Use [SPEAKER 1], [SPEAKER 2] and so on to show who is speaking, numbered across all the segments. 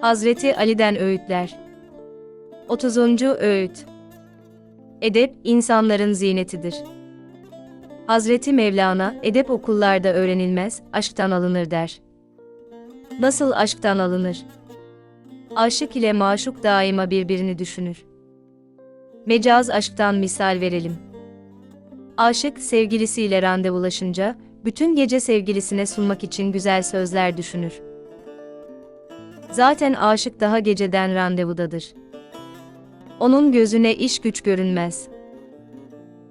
[SPEAKER 1] Hazreti Ali'den öğütler. 30. öğüt. Edep insanların zinetidir. Hazreti Mevlana, edep okullarda öğrenilmez, aşktan alınır der. Nasıl aşktan alınır? Aşık ile maşuk daima birbirini düşünür. Mecaz aşktan misal verelim. Aşık sevgilisiyle randevulaşınca, bütün gece sevgilisine sunmak için güzel sözler düşünür. Zaten aşık daha geceden randevudadır. Onun gözüne iş güç görünmez.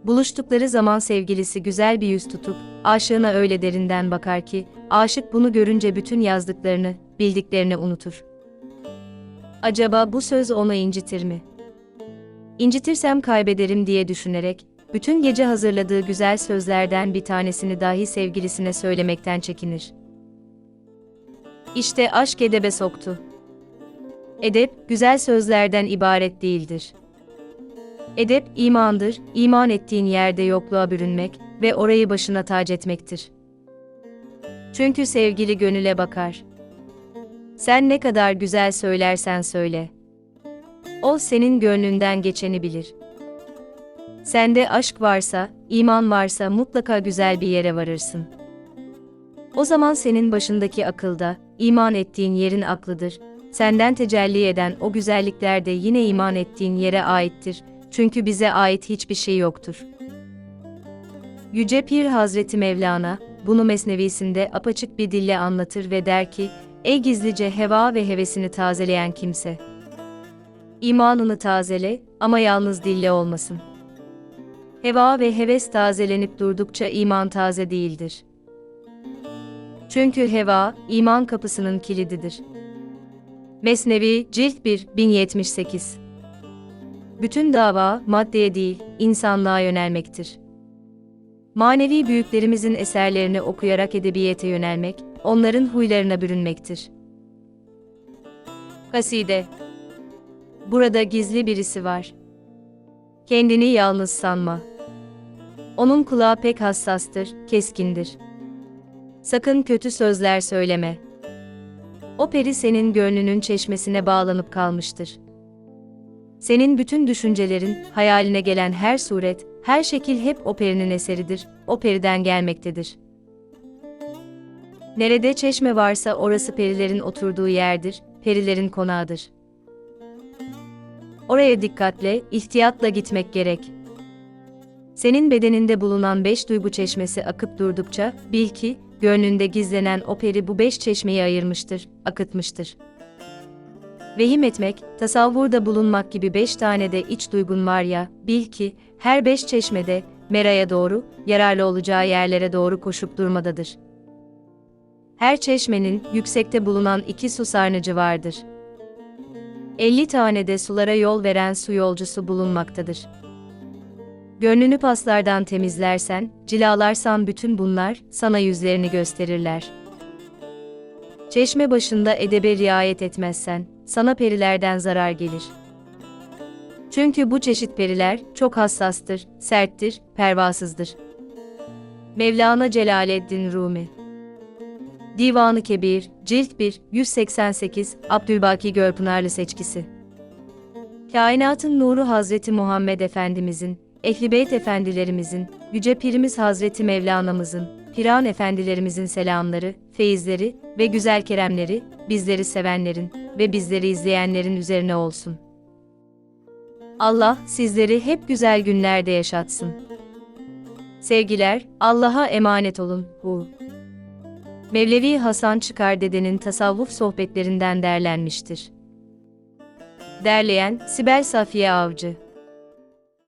[SPEAKER 1] Buluştukları zaman sevgilisi güzel bir yüz tutup, aşığına öyle derinden bakar ki, aşık bunu görünce bütün yazdıklarını, bildiklerini unutur. Acaba bu söz onu incitir mi? İncitirsem kaybederim diye düşünerek, bütün gece hazırladığı güzel sözlerden bir tanesini dahi sevgilisine söylemekten çekinir. İşte aşk edebe soktu. Edep, güzel sözlerden ibaret değildir. Edep, imandır, iman ettiğin yerde yokluğa bürünmek ve orayı başına tac etmektir. Çünkü sevgili gönüle bakar. Sen ne kadar güzel söylersen söyle. O senin gönlünden geçeni bilir. Sende aşk varsa, iman varsa mutlaka güzel bir yere varırsın. O zaman senin başındaki akılda, iman ettiğin yerin aklıdır. Senden tecelli eden o güzellikler de yine iman ettiğin yere aittir. Çünkü bize ait hiçbir şey yoktur. Yüce Pir Hazreti Mevlana, bunu mesnevisinde apaçık bir dille anlatır ve der ki, Ey gizlice heva ve hevesini tazeleyen kimse! İmanını tazele ama yalnız dille olmasın. Heva ve heves tazelenip durdukça iman taze değildir. Çünkü heva, iman kapısının kilididir. Mesnevi, Cilt 1, 1078 Bütün dava, maddeye değil, insanlığa yönelmektir. Manevi büyüklerimizin eserlerini okuyarak edebiyete yönelmek, onların huylarına bürünmektir. Kaside Burada gizli birisi var. Kendini yalnız sanma. Onun kulağı pek hassastır, keskindir. Sakın kötü sözler söyleme. O peri senin gönlünün çeşmesine bağlanıp kalmıştır. Senin bütün düşüncelerin, hayaline gelen her suret, her şekil hep o perinin eseridir, o periden gelmektedir. Nerede çeşme varsa orası perilerin oturduğu yerdir, perilerin konağıdır. Oraya dikkatle, ihtiyatla gitmek gerek. Senin bedeninde bulunan beş duygu çeşmesi akıp durdukça, bil ki, gönlünde gizlenen o peri bu beş çeşmeyi ayırmıştır, akıtmıştır. Vehim etmek, tasavvurda bulunmak gibi beş tane de iç duygun var ya, bil ki, her beş çeşmede, meraya doğru, yararlı olacağı yerlere doğru koşup durmadadır. Her çeşmenin, yüksekte bulunan iki su sarnıcı vardır. 50 tane de sulara yol veren su yolcusu bulunmaktadır. Gönlünü paslardan temizlersen, cilalarsan bütün bunlar sana yüzlerini gösterirler. Çeşme başında edebe riayet etmezsen, sana perilerden zarar gelir. Çünkü bu çeşit periler çok hassastır, serttir, pervasızdır. Mevlana Celaleddin Rumi Divanı Kebir, Cilt 1, 188, Abdülbaki Görpınarlı Seçkisi Kainatın nuru Hazreti Muhammed Efendimizin, Ehli Beyt Efendilerimizin, Yüce Pirimiz Hazreti Mevlana'mızın, Piran Efendilerimizin selamları, feyizleri ve güzel keremleri, bizleri sevenlerin ve bizleri izleyenlerin üzerine olsun. Allah sizleri hep güzel günlerde yaşatsın. Sevgiler, Allah'a emanet olun. Hu. Mevlevi Hasan Çıkar Dede'nin tasavvuf sohbetlerinden derlenmiştir. Derleyen Sibel Safiye Avcı